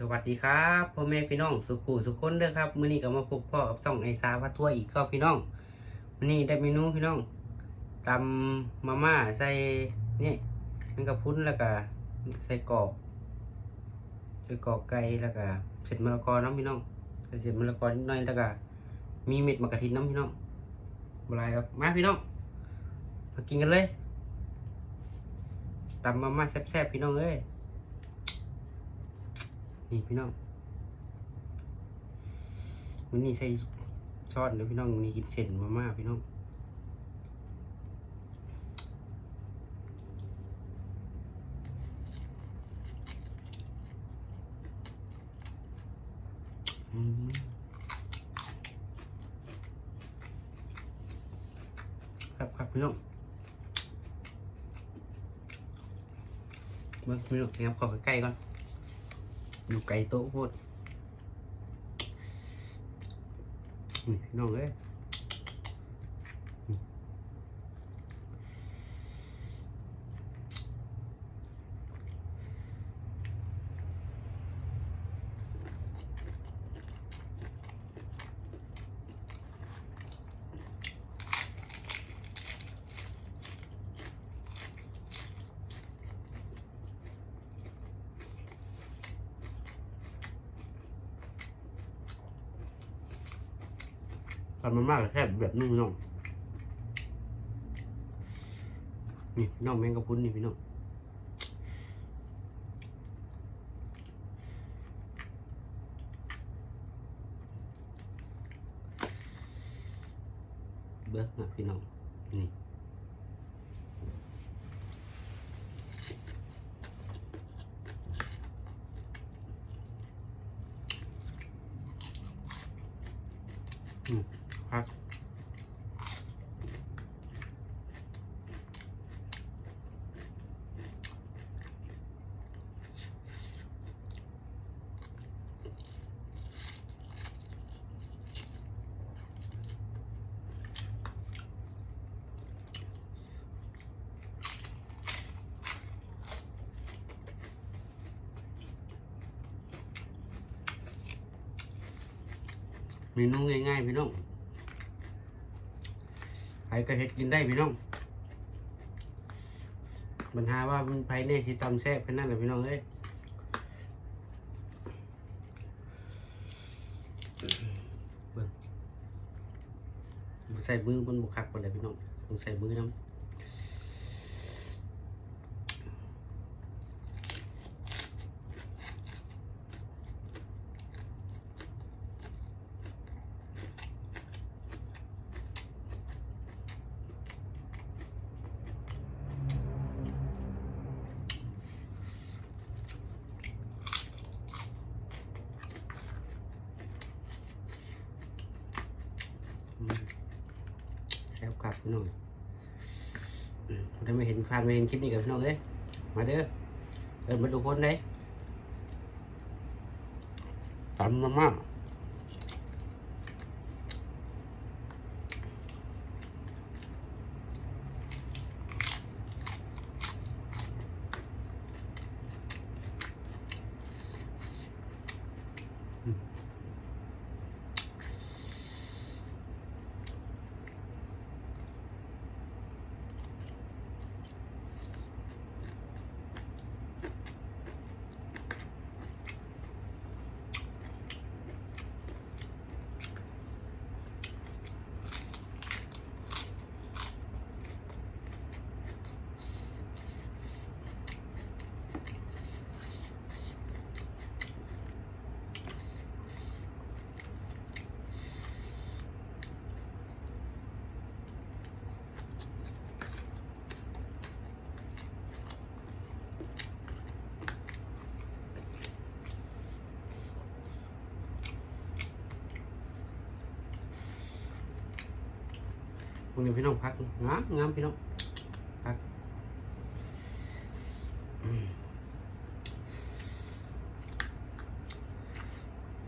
สวัสดีครับพ่อแม่พี่น้องสุขุสุขคนเด้อครับมื้อนี้ก็มาพบพ่อกับช่องไอซาพัทัวอีกครับพี่น้องมื้อนี้ได้เมนูพี่น้องตำมาม่าใส่นี่มันกระพุ้นแล้วก็ใส่กอกใส่กอกไก่แล้วก็เสร็จมะละกอน้ำพี่น้องใส่เสร็จมะละกอนิดหน่อยแล้วก็มีเม็ดมะกะทินน้ำพี่น้องบลายครับมาพี่น้องมากินกันเลยตำมาม่าแซ่บๆพี่น้องเอ้ย นี่พี่น้องวันนี้ใส่ช้อนเดี๋ยพี่น้องวันนี้กินเส้นมาม่าพี่น้องครับครับพี่น้องเมื่อพี่น้องเตรียมข้าไปใกล้ก่อน อยู่ไกลโต๊ะโคตรนี่พี่น้องเอ้ย ทำมันมากแค่แบบนี้พี่น้องนี่พี่น้องแมงกะพุนนี่พี่น้องเบิกนะพี่น้องนี่ อืม พักเมนูง่ายๆพี่น้อง ใครก็เฮ็ดกินได้พี่น้องปัญหาว่ามันไผเนี่ยที่ตำแซ่บแค่นั้นแหละพี่น้องเอ้ยเบิ่งบ่ใส่มือมันบุคักปานใดพี่น้องต้องใส่มือน้ำ ครับพี่น้องได้มาเห็นผ่านมาเห็นคลิปนี้กับพี่น้องเอ้ยมาเด้อเดินมาดูคนเลยตำมาม่า พวกนี้พี่น้องพักงามงามพี่น้องพัก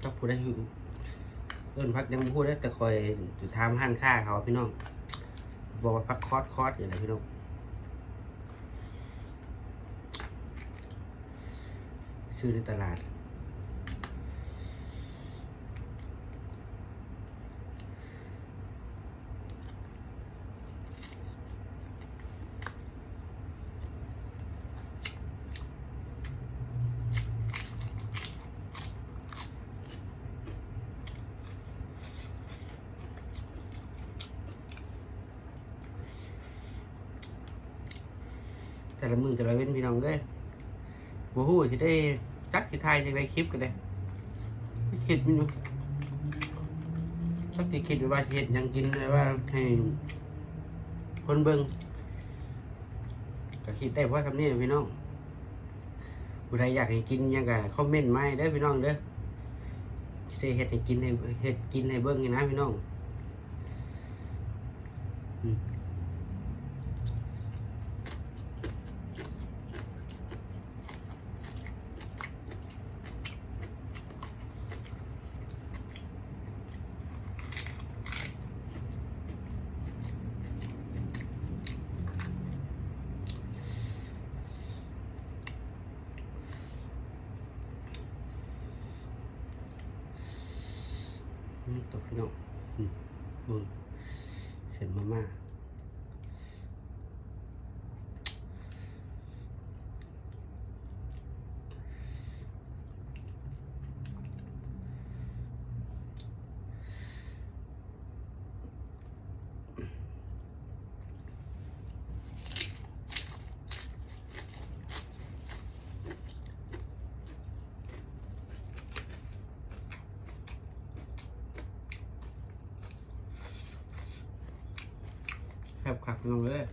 ก็พูดได้อยู่เอิ้นพักยังพูดได้แต่คอยจะทำหันค่าเขาพี่น้องบอกว่าพักคอร์สคอร์สอย่างไรพี่น้องซื้อในตลาด แต่ละมือแต่ละเว้นพี่น้องเด้อบ่ฮู้สิได้จักสิถ่ายจังไดคลิปกันเด้คิดมันอยู่จักสิคิดว่าสิเฮ็ดยังกินหรือว่าให้คนเบิ่งก็คิดได้เพราะทำนี่แหละพี่น้องผู้ใดอยากให้กินยังก็คอมเมนต์มาให้เด้อพี่น้องเด้อสิได้เฮ็ดให้กินให้เฮ็ดกินให้เบิ่งนี่นะพี่น้อง ตกพี่น้องเบึงเสร็จมาม่า บขักพี่น้องเลย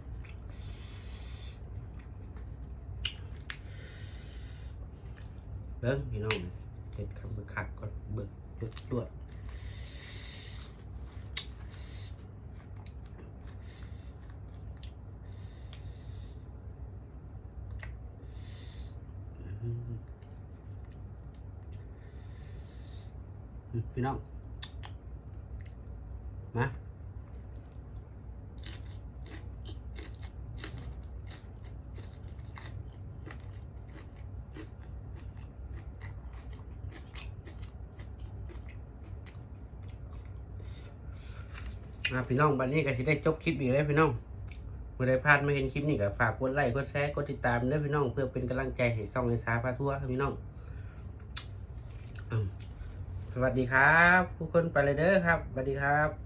เบิ้งพี่น้องเจ็ดคำเบิกขักก่อนเบิกตรวจตรวจพี่น้อง อะพี่น้องบันนี้ก็สิได้จบคลิปอีกแล้วพี่น้องเมื่อไดพลาดไม่เห็นคลิปนี้ก็ฝากกดไลค์กดแชร์กดติดตามด้วยพี่น้องเพื่อเป็นกำลังใจให้ซ่องไอซาพาทั่วพี่น้อง สวัสดีครับ ผู้คนไปเลยเด้อครับสวัสดีครับ